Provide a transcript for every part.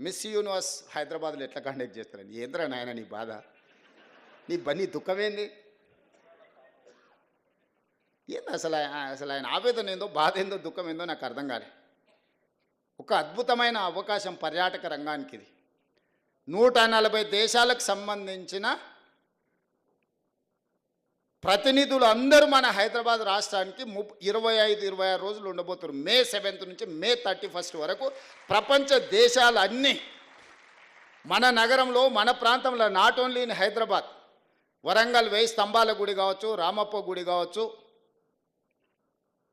Miss universe హైదరాబాద్లో ఎట్లా conduct చేస్తారని ఏంద్రా నాయన నీ బాధ? నీ బన్నీ దుఃఖమేంది? ఏంది అసలు ఆయన- అసలు ఆయన ఆవేదన ఏందో బాధ ఏందో దుఃఖం ఏందో నాకు అర్థం కాలే. ఒక అద్భుతమైన అవకాశం పర్యాటక రంగానికి ఇది. నూట నలభై దేశాలకు సంబంధించిన ప్రతినిధులు అందరూ మన హైదరాబాద్ రాష్ట్రానికి ము ఇరవై ఐదు ఇరవై ఆరు రోజులు ఉండబోతున్నారు. మే సెవెంత్ నుంచి మే థర్టీ ఫస్ట్ వరకు ప్రపంచ దేశాలన్నీ మన నగరంలో మన ప్రాంతంలో not only in Hyderabad Warangal వేయి స్తంభాల గుడి కావచ్చు రామప్ప గుడి కావచ్చు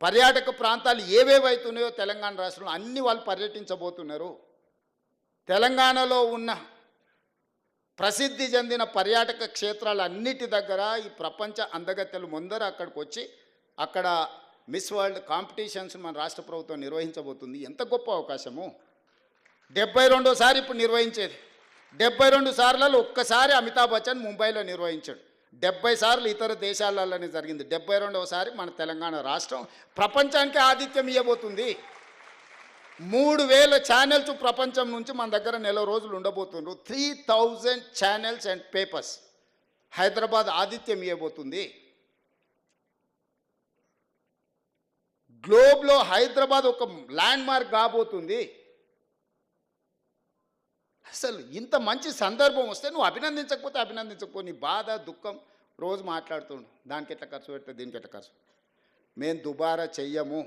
పర్యాటక ప్రాంతాలు ఏవేవైతున్నాయో తెలంగాణ రాష్ట్రంలో అన్ని వాళ్ళు పర్యటించబోతున్నారు. తెలంగాణలో ఉన్న ప్రసిద్ధి చెందిన పర్యాటక క్షేత్రాలు అన్నిటి దగ్గర ఈ ప్రపంచ అందగత్తెలు ముందర అక్కడికి వచ్చి అక్కడ మిస్ వరల్డ్ కాంపిటీషన్స్ మన రాష్ట్ర ప్రభుత్వం నిర్వహించబోతుంది. ఎంత గొప్ప అవకాశము. డెబ్బై రెండోసారి ఇప్పుడు నిర్వహించేది. డెబ్బై రెండు సార్లలో ఒక్కసారి అమితాబ్ బచ్చన్ ముంబైలో నిర్వహించాడు. డెబ్బై సార్లు ఇతర దేశాలలోనే జరిగింది. డెబ్బై రెండవసారి మన తెలంగాణ రాష్ట్రం ప్రపంచానికి ఆతిథ్యం ఇవ్వబోతుంది మూడు వేల ఛానల్స్ ప్రపంచం నుంచి మన దగ్గర నెల రోజులు ఉండబోతున్నారు three thousand channels and papers Hyderabad ఆతిథ్యం ఇవ్వబోతుంది. గ్లోబ్లో హైదరాబాద్ ఒక ల్యాండ్ మార్క్ కాబోతుంది అసలు ఇంత మంచి సందర్భం వస్తే నువ్వు అభినందించకపోతే అభినందించకపో నీ బాధ దుఃఖం రోజు మాట్లాడుతుండు. దానికి ఎట్లా ఖర్చు పెడితే దీనికి ఎట్లా ఖర్చు మేము దుబారా చెయ్యము.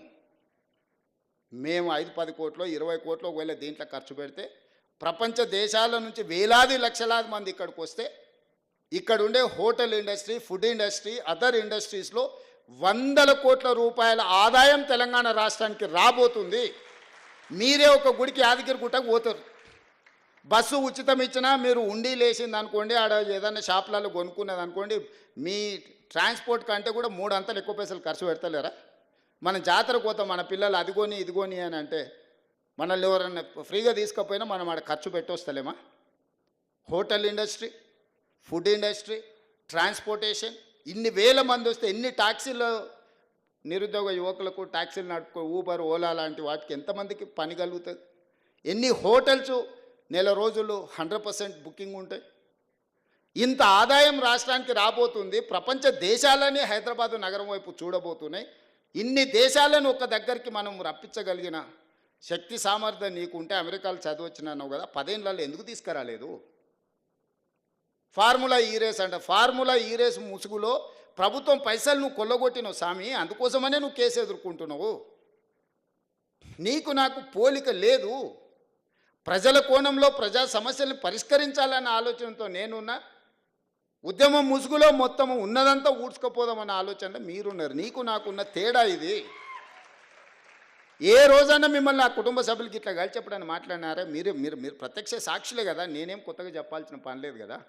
మేము ఐదు పది కోట్లు ఇరవై కోట్లు ఒకవేళ దీంట్లో ఖర్చు పెడితే ప్రపంచ దేశాల నుంచి వేలాది లక్షలాది మంది ఇక్కడికి వస్తే ఇక్కడ ఉండే hotel industry food industry other ఇండస్ట్రీస్లో వందల కోట్ల రూపాయల ఆదాయం తెలంగాణ రాష్ట్రానికి రాబోతుంది. మీరే ఒక గుడికి యాదగిరి గుట్టకు పోతారు. బస్సు ఉచితం ఇచ్చినా మీరు ఉండి లేచింది అనుకోండి ఆడ ఏదైనా షాపులలో కొనుక్కున్నది అనుకోండి మీ ట్రాన్స్పోర్ట్ కంటే కూడా మూడు అంతలు ఎక్కువ పైసలు ఖర్చు పెడతలేరా? మన జాతర కోత మన పిల్లలు అదిగోని ఇదిగోని అని అంటే మనల్ని ఎవరన్నా ఫ్రీగా తీసుకపోయినా మనం ఆడ ఖర్చు పెట్టొస్తలేమా? Hotel industry food industry transportation ఇన్ని వేల మంది వస్తే ఎన్ని ట్యాక్సీలు నిరుద్యోగ యువకులకు ట్యాక్సీలు నడుపుకో ఊబర్ ఓలా లాంటి వాటికి ఎంతమందికి పని కలుగుతుంది? ఎన్ని హోటల్స్ నెల రోజులు హండ్రెడ్ పర్సెంట్ బుకింగ్ ఉంటాయి? ఇంత ఆదాయం రాష్ట్రానికి రాబోతుంది ప్రపంచ దేశాలనే హైదరాబాదు నగరం వైపు చూడబోతున్నాయి. ఇన్ని దేశాలను ఒక దగ్గరికి మనం రప్పించగలిగిన శక్తి సామర్థ్యం నీకుంటే అమెరికాలో చదివచ్చినావు కదా పదేళ్ళలో ఎందుకు తీసుకురాలేదు? ఫార్ములా ఈ రేస్ అంట ఫార్ములా ఈ రేస్ ముసుగులో ప్రభుత్వం పైసలు నువ్వు కొల్లగొట్టినావు స్వామి అందుకోసమనే నువ్వు కేసు ఎదుర్కొంటున్నావు. నీకు నాకు పోలిక లేదు. ప్రజల కోణంలో ప్రజా సమస్యలను పరిష్కరించాలన్న ఆలోచనతో నేనున్నా ఉద్యమం ముసుగులో మొత్తం ఉన్నదంతా ఊడ్చుకుపోదామన్న ఆలోచనలో మీరున్నారు. నీకు నాకున్న తేడా ఇది. ఏ రోజైనా మిమ్మల్ని ఆ కుటుంబ సభ్యులకి ఇట్లా కలిసి చెప్పడానికి మాట్లాడినారా? మీరు మీరు మీరు ప్రత్యక్ష సాక్షులే కదా. నేనేం కొత్తగా చెప్పాల్సిన పని లేదు కదా.